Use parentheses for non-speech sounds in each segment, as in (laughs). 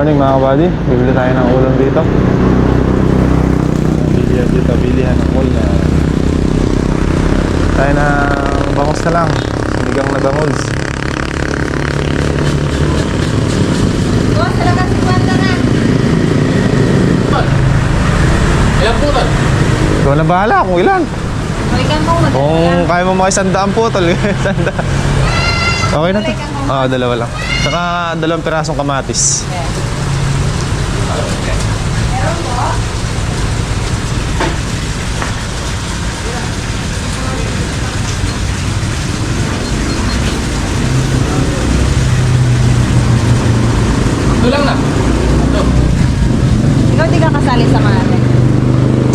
Morning mga kabady. Bibili tayo ng ulam dito. Bilihan dito, bilihan ng ulam. Tayo na bangus na lang. Sinigang na bangus. Boss, talaga si Wanda na. Ilan po? Ikaw na bahala kung ilan. Balikan mo, Kung lang. kaya mo mga isandaan po, tol. (laughs) Isandaan. Okay na to. Oo, dalawa lang. Saka dalawang pirasong kamatis. Ito lang na. Ito. Ikaw di ka kasali sa mga ate.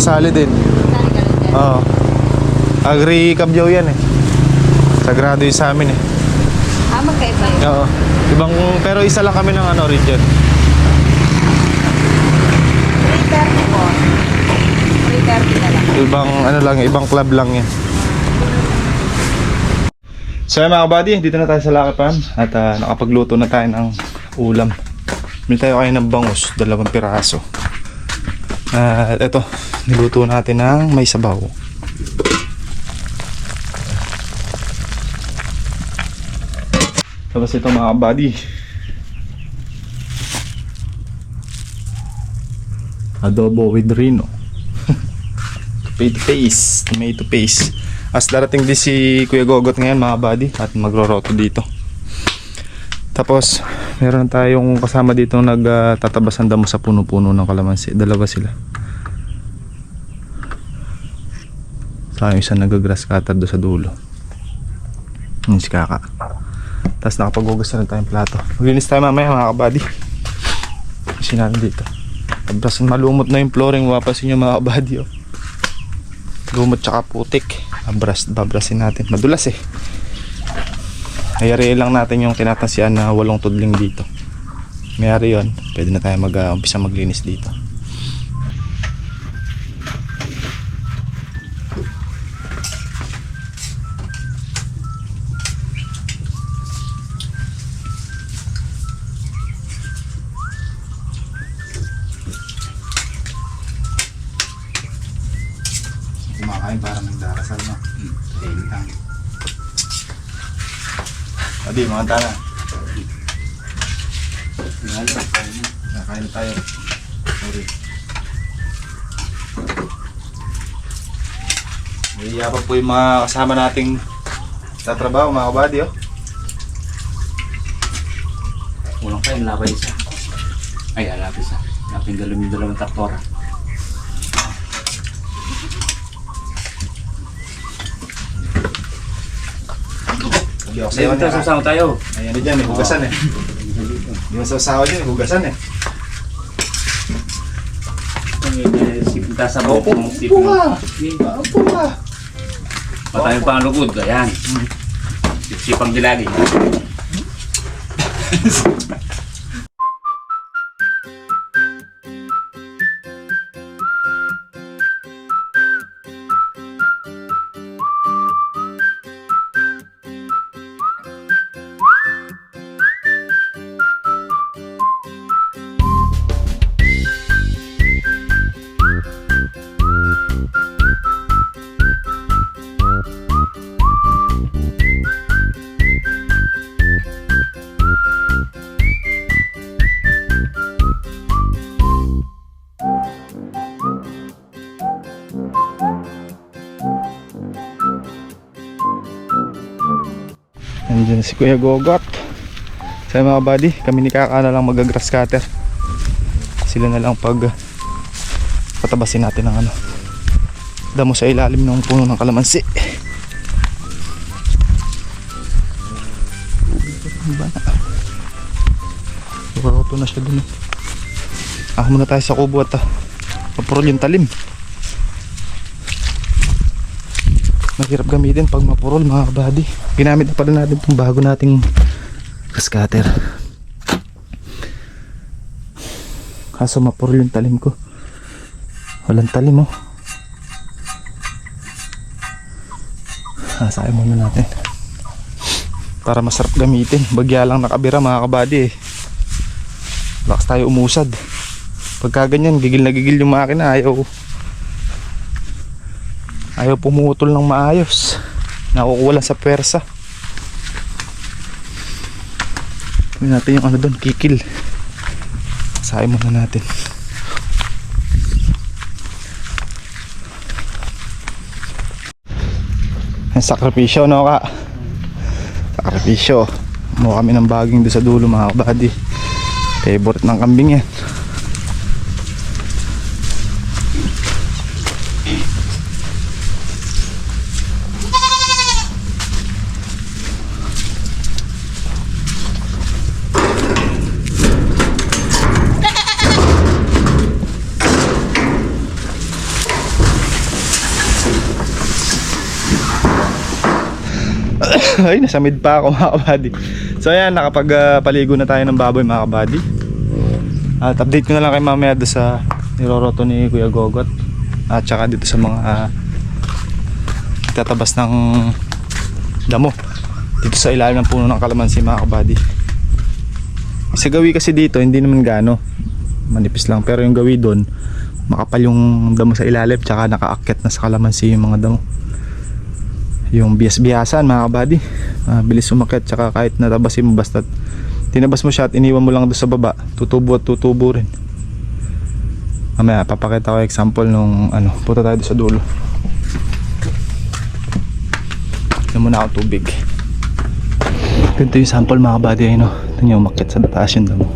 Sali din. Kasali ka rin dyan. Oo. Agri kabyaw yan eh. Sagrado yung sa amin eh. Ah, magkaiba yun. Oo. Ibang, pero isa lang kami ng ano, region. 330 po. 330 na lang. Ibang ano lang, ibang club lang yan. So yun, mga buddy, dito na tayo sa Lucky Pan at ah, nakapagluto na tayo ng ulam. Bili tayo kayo ng bangus, dalawang piraso. At ito, niluto natin ng may sabaw. Tapos ito mga buddy. Adobo with Rino. Tomato paste. Tomato paste. As darating din si Kuya Gogot ngayon mga buddy at magroroto dito. Tapos meron tayong kasama dito nagtatabas ng damo sa puno-puno ng kalamansi. Dalawa sila. Sa yung isa nag-grass cutter doon sa dulo. Yun si Kaka. Tapos nakapaghugas na rin tayong plato. Maglinis tayo mamaya mga kabady. Kasi natin dito. Tapos malumot na yung flooring. Mapapansin nyo mga kabady oh lumot tsaka putik. Babras, babrasin natin. Madulas eh. Ayari lang natin yung tinatasian na walong tudling dito. Mayari yon pwede na tayo mag uh, umpisa maglinis dito Mga tana Nakain na tayo Sorry May pa po yung mga kasama nating sa trabaho mga kabady oh. Unang kayo, labay isa. Ay, alapis isa. Lapin dalawang dalawang traktora. Kasi sayo ito, niya sasama tayo. Ayan na dyan, hugasan eh Hindi mo sasawa dyan, eh, hugasan eh Sipinta sa Opo, bawang upo ka! Upo ka! Patayong pangalugod. Ayan. Sipang dilagi. (laughs) si Kuya Gogot. Sa mga buddy, kami ni Kaka na lang mag-grass cutter. Sila na lang pag patabasin natin ng ano. Damo sa ilalim ng puno ng kalamansi. Ba na? Siya dun. eh. Ako muna tayo sa kubo at uh, mapurol yung talim. Mahirap gamitin pag mapurol mga kabady. Ginamit na pala natin itong bago nating scatter. Kaso mapurol yung talim ko. Walang talim oh. Hasain muna natin. Para masarap gamitin. Bagya lang nakabira mga kabady eh. Lakas tayo umusad. Pagka ganyan, gigil na gigil yung makina. Ayaw. Ayaw pumutol ng maayos. Nakukuha sa pwersa. Gawin natin yung ano doon, kikil. Sahin muna natin. Ang sakripisyo, no ka? Sakripisyo. Mukha kami ng baging doon sa dulo mga kabady. Favorite ng kambing yan. (laughs) Ay, nasa mid pa ako mga kabady. So ayan, nakapagpaligo na tayo ng baboy mga kabady. At update ko na lang kay mamaya doon sa niloroto ni Kuya Gogot. At saka dito sa mga ah, tatabas ng damo. Dito sa ilalim ng puno ng kalamansi mga kabady. Sa gawi kasi dito, hindi naman gano. Manipis lang. Pero yung gawi doon, makapal yung damo sa ilalim. Tsaka nakaakyat na sa kalamansi yung mga damo yung bias-biasan mga kabady Ah, bilis umakyat tsaka kahit natabasin mo basta tinabas mo siya at iniwan mo lang doon sa baba tutubo at tutubo rin. Mamaya papakita ko example nung ano punta tayo sa dulo. Tignan muna ako tubig. Ganito yung sample mga kabady ay no? Ito nyo umakyat sa taas yung damo.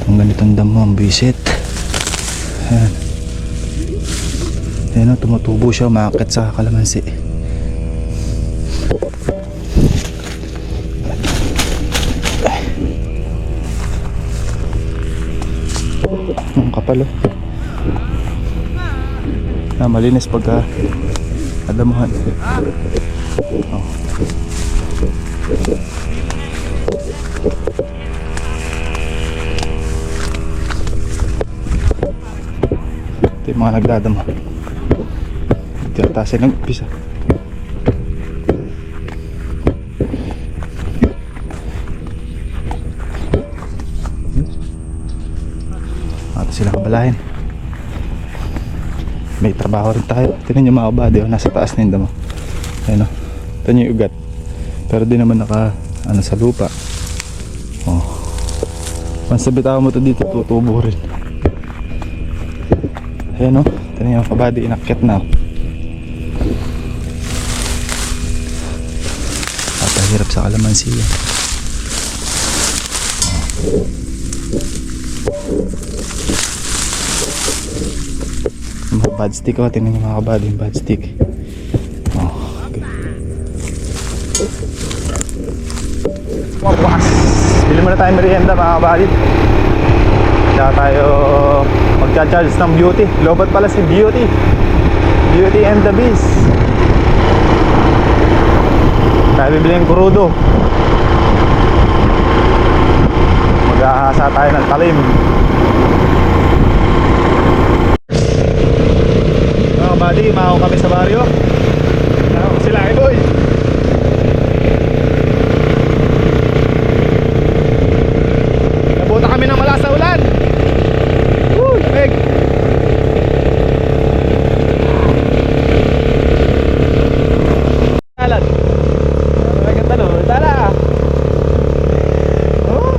Itong ganitong damo ang bisit. Ayan. Ayan o tumutubo siya umakyat sa kalamansi Kapal oh. Ah, malinis pagka adamuhan. Oh. Ito yung mga nagdadamo. Ito yung tasin ng umpisa. Sila kabalahin. May trabaho rin tayo. Tingnan nyo mga kabady, oh, nasa taas na yung damo. Ayun o. Ito yung ugat. Pero di naman naka ano, sa lupa. Oh. Bitawan mo to dito, tutubo rin. Ayan o. Tingnan nyo mga kabady, inakyat na. Napahirap sa kalamansi yan. Yung bad stick oh, tingnan nyo mga kabady yung bad stick. Oh, okay. Mga bukas. Bili muna tayo merienda mga kabady. Kaya tayo magcha-charge ng beauty. Lobat pala si beauty. Beauty and the Beast. Tayo bibili ng kurudo. Mag-aasa tayo ng talim. Kabady, mao kami sa baryo. Ako sila ay boy. Nabuta kami ng mala sa ulan. Woo, lamig. Talan. Ay, ganda no. Tala. Oh.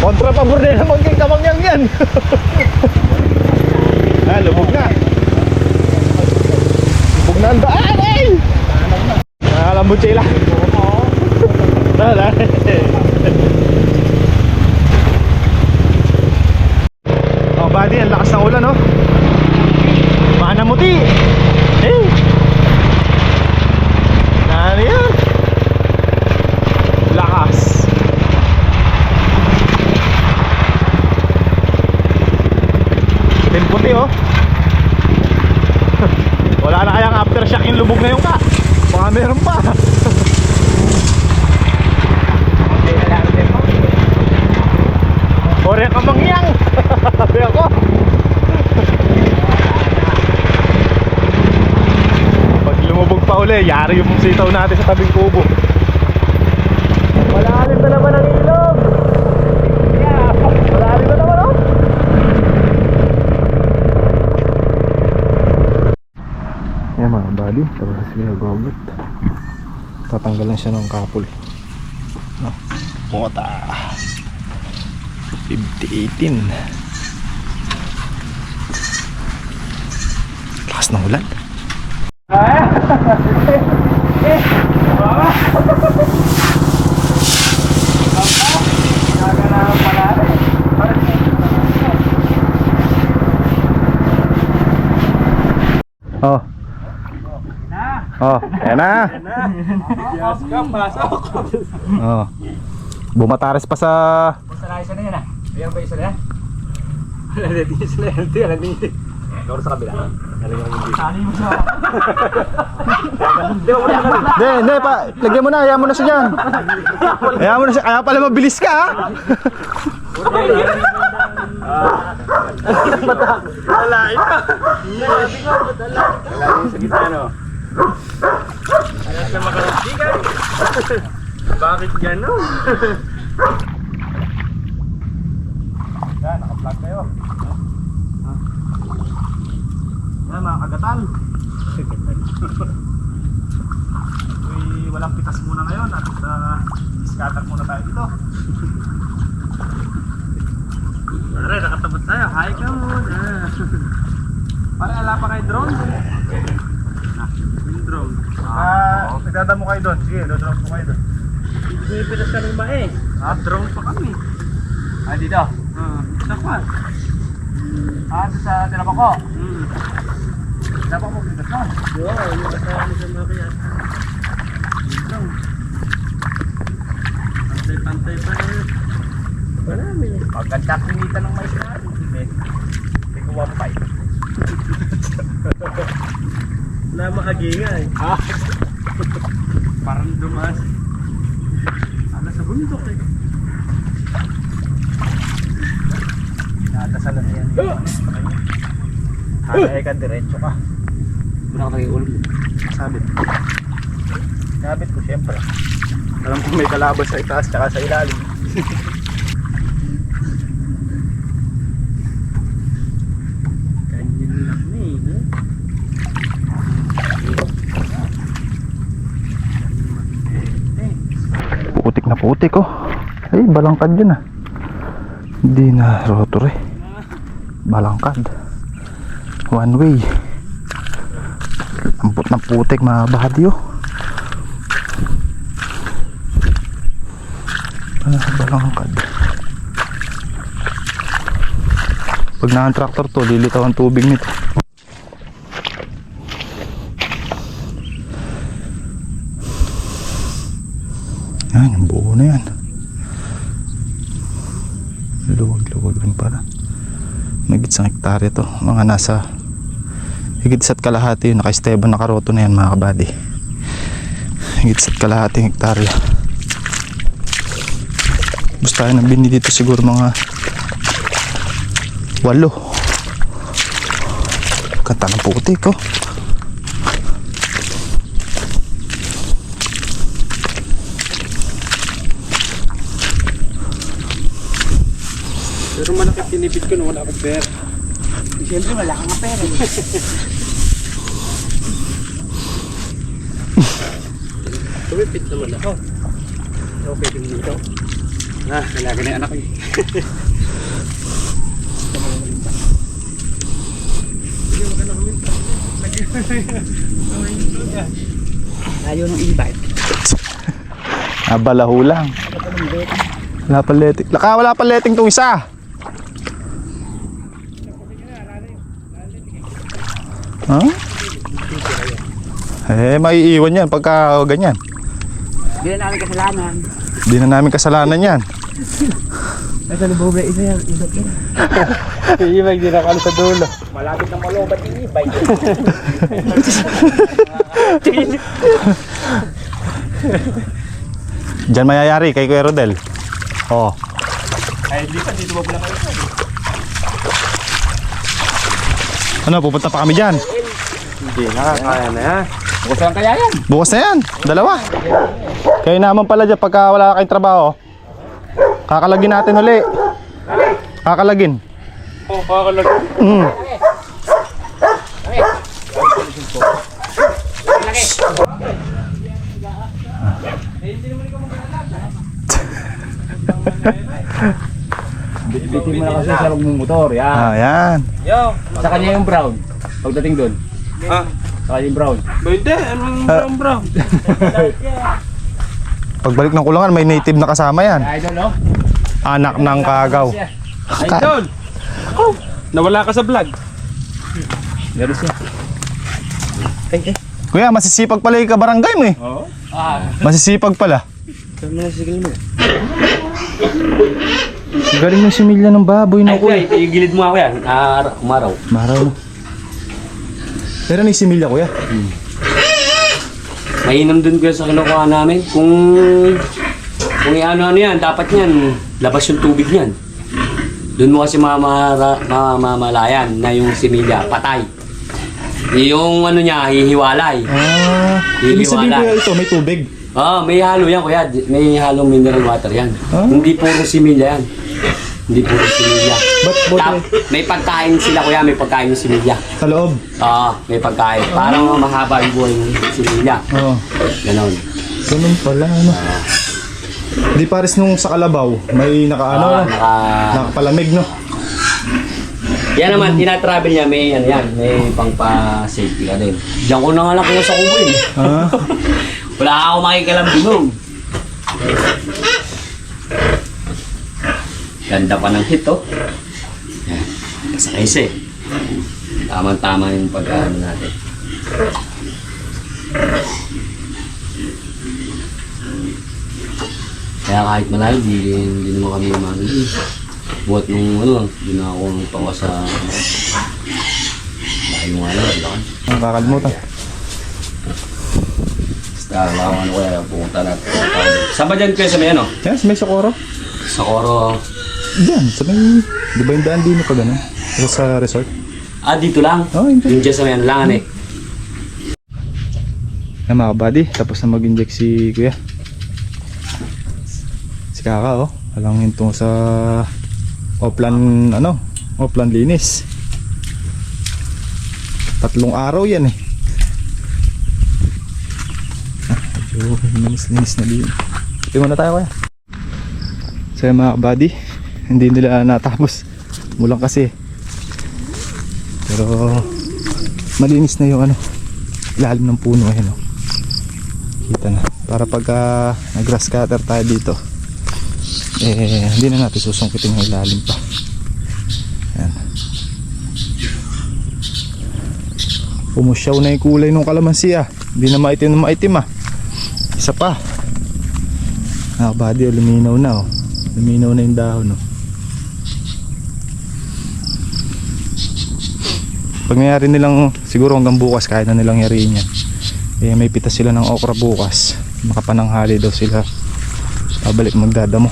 Kontra pabor din naman kay kamangyang yan. Ah, lubog na. Lubog na ang daan, eh! Nakakalambot sila. Wala. Oh, buddy, ang lakas ng ulan, no? Manamuti! Eh! Ano yan? Lakas. Puti oh. (laughs) Wala na kayang aftershock yung lubog na yung ka. Baka meron pa. (laughs) Ore ka mangyang. (laughs) Sabi ako. Pag lumubog pa uli, yari yung sitaw natin sa tabing kubo. Malalim na naman ang ilog. Yeah. Ginagogot. Tatanggalan siya ng kapul. No. Pota. 50-18. Lakas ng ulan. Oh. Oh, ayan na. Oh. Bumatares pa sa Basta na yan ah. Ayan ba isa na yan? Isa na yan. Hindi, alam niyo. Gawin sa kabila. Alam niyo hindi. Sali mo siya. Hindi, wala Hindi, hindi pa. Lagyan mo na, hayaan mo na siya dyan. Hayaan mo na siya. Kaya pala mabilis ka, Sa gitna no. Bakit gano'n? (laughs) Yan, naka-vlog kayo. Yan, mga kagatan. (laughs) Uy, walang pitas muna ngayon at uh, scatter muna tayo dito. (laughs) Pare, nakatabot tayo. Hi ka muna. Pare, ala pa kay drone? Ah, nagdadamo kayo doon. Sige, dodrop mo kayo doon. Pinas ka ng ba eh. Ha? Drone pa kami. Ah, dito. Ah, dapat. Ah, sa tinapa ko. Hmm. Tinapa mo, pitas nun. Yo, yung kasama sa mga kaya. Drone. Pantay-pantay pa rin. Marami. Pagkanta kumita ng mais natin. Hindi ko wapay. (laughs) Na makaginga eh. Ah. (laughs) Parang dumas. Ala sa bundok eh. Nadasalan na yan. Hanay ka, diretso ka. Wala ka tayo ulam. Sabit. Sabit ko siyempre. Alam ko may kalabas sa itaas tsaka sa ilalim. (laughs) Ganyan lang na eh. eh. Putik oh. Ay, balangkad yun ah. Hindi na rotore. Balangkad. One way. Ampot ng putik mga bahadyo. Ah, balangkad. Pag na tractor to, lilitaw ang tubig nito. Yan, yung buo na yan. Luwag-luwag rin para. Magit sa hektarya to. Mga nasa higit sa't kalahati yun. Naka-Esteban nakaroto na yan mga kabady. Higit sa't kalahati hektarya. Basta tayo nang bini dito siguro mga walo. Kanta ng putik oh. Pero malaki tinipid ko na wala akong pera. Siyempre wala kang pera. (laughs) Tumipid naman ako. Okay din dito. Ah, lalaki na yung anak ko. Ayaw ng e-bike. Ah, balaho lang. Wala pa letting. Laka, wala pa letting tong isa. Ha? Eh, maiiwan yan pagka ganyan. Hindi na namin kasalanan. Hindi na namin kasalanan yan. Ito ni Bobe, isa yan. Ibag yan. Ibag din ako sa dulo. Malapit na malobat yung ibag. Diyan mayayari kay Kuya Rodel. Oh. Ay, di pa. Dito ba pala kayo? Ano, pupunta pa kami dyan. Hindi na. Kaya na yan. Bukas lang kaya yan. Bukas na yan. Dalawa. Kayo naman pala dyan pagka wala kayong trabaho. Kakalagin natin uli. Kakalagin. Oh, kakalag. Mm. Bitin mo na kasi sa motor. Yan. Ah, yan. Sa kanya yung brown. Pagdating doon. Ha? Sa kanya yung brown. Pwede, anong Ah. brown brown? (laughs) Pagbalik ng kulangan, may native na kasama yan. Idol, no? Anak ng kagaw. Idol! Oh, nawala ka sa vlog. Meron siya. Kuya, masisipag pala yung kabarangay mo eh. Oo. Ah. Masisipag pala. Kami na sigil mo. Galing yung similya ng baboy Ay, na kuya, kuya. igilid mo ako yan. Ah, umaraw. Maraw. Pero ni similya kuya. Mainam dun kuya sa kinukuha namin. Kung kung ano-ano yan, dapat yan, labas yung tubig niyan. Doon mo kasi mamamalayan na yung similya, patay. Yung ano niya, hihiwalay. Ah, ibig sabihin Hihiwalay. kuya ito, may tubig. Ah, may halo yan kuya. May halong mineral water yan. Ah. Hindi puro similya yan. Hindi puro similya. Ba't buti Tap, may pagkain sila kuya, may pagkain yung similya. sa loob? Ah, may pagkain. Parang mahaba yung buhay ng similya. Oo. Ganon. Ganun pala, ano. Di pares nung sa kalabaw, may naka ano, Ah, naka... nakapalamig no. Yan naman, tinatravel niya, may ano yan, may pang pa-safety ka din. Diyan ko na nga lang kuya sa kubo eh. Ah, (laughs) Wala ako makikalam binom. Ganda pa ng hit, oh. Yan. Sa kaise. Tama-tama yung pagkaano natin. Kaya kahit malayo, di, di naman kami umano. Buhat nung ano, di na ako nagpawa sa... Laki yung ano, laki. nakakalimutan. Basta lang ano kaya pumunta na pumunta na. Saan ba dyan kayo sa may ano? Sa may Socorro. Sa Coro. Diyan, sa may, di ba yung daan din pa ganun? Sa, sa resort. Ah, dito lang. Oh, hindi. Yung dyan sa may ano lang eh. Yan mga buddy, tapos na mag-inject si kuya. Si kaka oh, alang hinto sa Oplan, ano, Oplan linis. Tatlong araw yan eh. Ah, medyo linis-linis na din. Tingnan na tayo kuya. So yung mga buddy, hindi nila natapos. Mulang kasi. Pero malinis na yung ano, ilalim ng puno ayan oh. Kita na. Para pagka nag-grass cutter tayo dito, eh hindi na natin susungkitin yung ilalim pa. Ayan. Pumusyaw na yung kulay ng kalamansi ah. Hindi na maitim na maitim ah. Isa pa. Ah, body oh, luminaw na oh. Luminaw na yung dahon oh. Pag nangyari nilang siguro hanggang bukas kaya na nilang yariin yan. Eh may pitas sila ng okra bukas. Makapananghali daw sila. Pabalik magdadamo.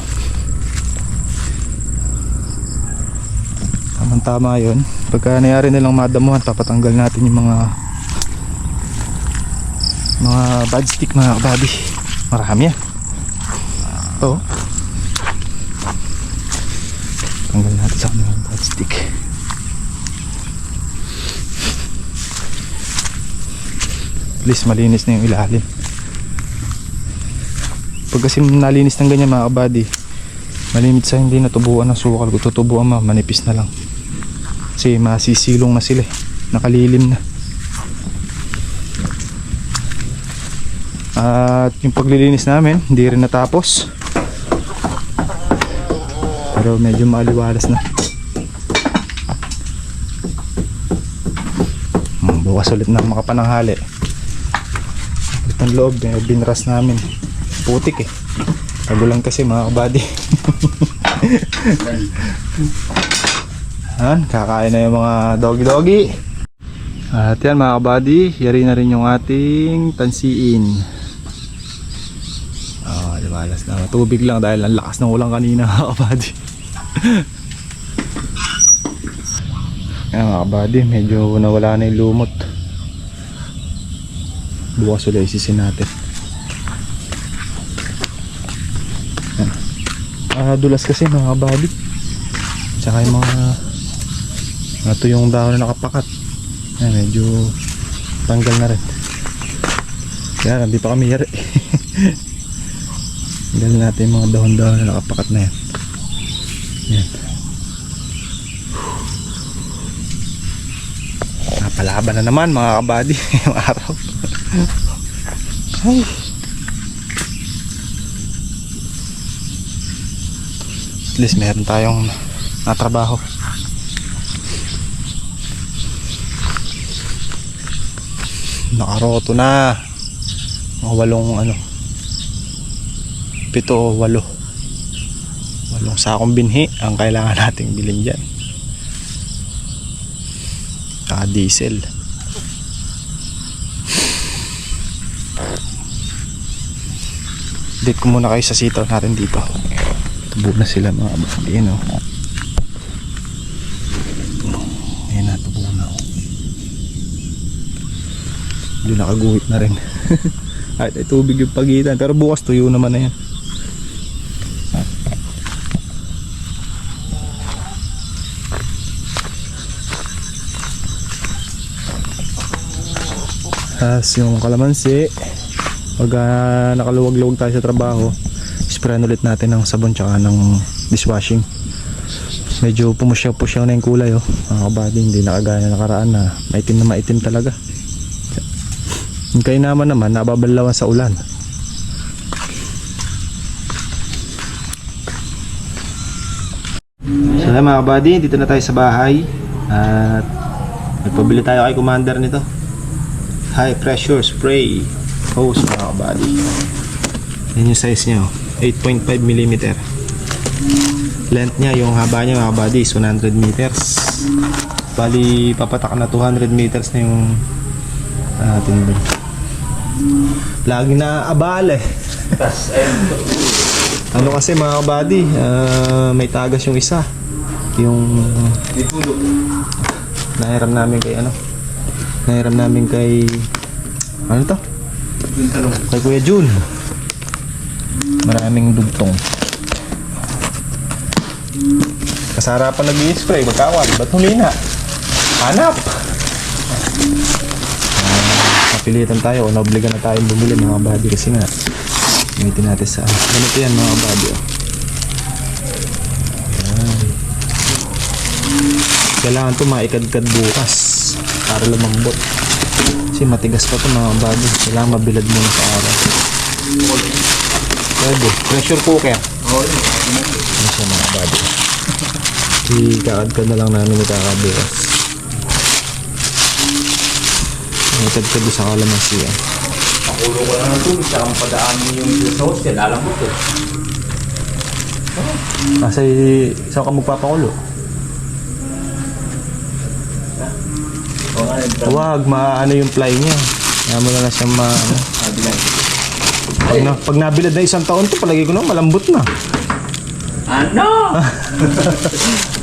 Tamang tama yun. Pagka nangyari nilang madamuhan, papatanggal natin yung mga mga bad stick mga kababi. Marami yan. Ito. Tanggal natin sa mga bad stick. Least malinis na yung ilalim. Pag kasi nalinis ng ganyan mga kabady, malimit sa hindi natubuan ng sukal. Kung tutubuan ma, manipis na lang. Kasi masisilong na sila eh. Nakalilim na. At yung paglilinis namin, hindi rin natapos. Pero medyo maaliwalas na. Hmm, bukas ulit na makapananghali. Ulit ang loob, eh, binras namin. Putik eh. Tagulan kasi mga kabady. Yan, kakain na yung mga doggy-doggy. At yan mga kabady, yari na rin yung ating tansiin. Oh, liwalas na. Tubig lang dahil ang lakas ng ulang kanina (laughs) mga kabady. Yan mga kabady, medyo nawala na yung lumot. Bukas ulit isisin natin. Yan. Dulas kasi mga kabady. Tsaka yung mga ito yung dahon na nakapakat. Yan, medyo tanggal na rin. Kaya nandito kami yari. (laughs) Tanggalin natin mga dahon-dahon na nakapakat na yan. Yan. Napalaban na naman mga kabady (laughs) yung araw. Ay. At least meron tayong natrabaho. Nakaroto na. Mga walong ano. Pito o walo. Walong sakong binhi ang kailangan nating bilhin dyan. Saka diesel. Date ko muna kayo sa sitaw natin dito. Tubo na sila mga abadi. Ayan o. Ayan na, tubo na o. Doon nakaguhit na rin. (laughs) Kahit ay tubig yung pagitan. Pero bukas tuyo naman na yan. Tapos yung kalamansi, pag ah, nakaluwag-luwag tayo sa trabaho, sprayan ulit natin ng sabon tsaka ng dishwashing. Medyo pumusyaw-pusyaw na yung kulay oh. Mga kabady, hindi nakagaya na nakaraan na maitim na maitim talaga. Yung kay naman nababalawan sa ulan. So yan mga kabady, dito na tayo sa bahay. At nagpabili tayo kay commander nito high pressure spray hose mga kabady yan yung size niya oh. 8.5 mm length niya yung haba niya mga kabady is 100 meters. Bali papatak na 200 meters na yung doon lagi na abala (laughs) eh ano kasi mga kabady ah, may tagas yung isa. Yung nahiram namin kay ano? Nahiram namin kay... Ano to? Kay Kuya Jun. Maraming dugtong. Kasarapan nag-i-spray, magkawan. Ba't humina? Hanap! Ah, napilitan tayo o naobligan na tayong bumili mga body kasi nga gamitin natin sa ganito yan mga body oh. Kailangan to maikadkad bukas para lumambot kasi matigas pa to mga body kailangan mabilad muna sa araw. Pwede pressure cooker. Ano siya mga body ikakadkad na lang namin ikakabukas ikadkad doon sa kalamansi yan Pakulo ko lang ng tubig, saka mapadaanin yung sa hostel. Alam mo to. kasi saan ka magpapakulo Huwag, maano yung fly niya. Kaya mo na na siya ma... Ano. Pag, na, pag nabilad na isang taon to, palagi ko na malambot na. Ano? (laughs)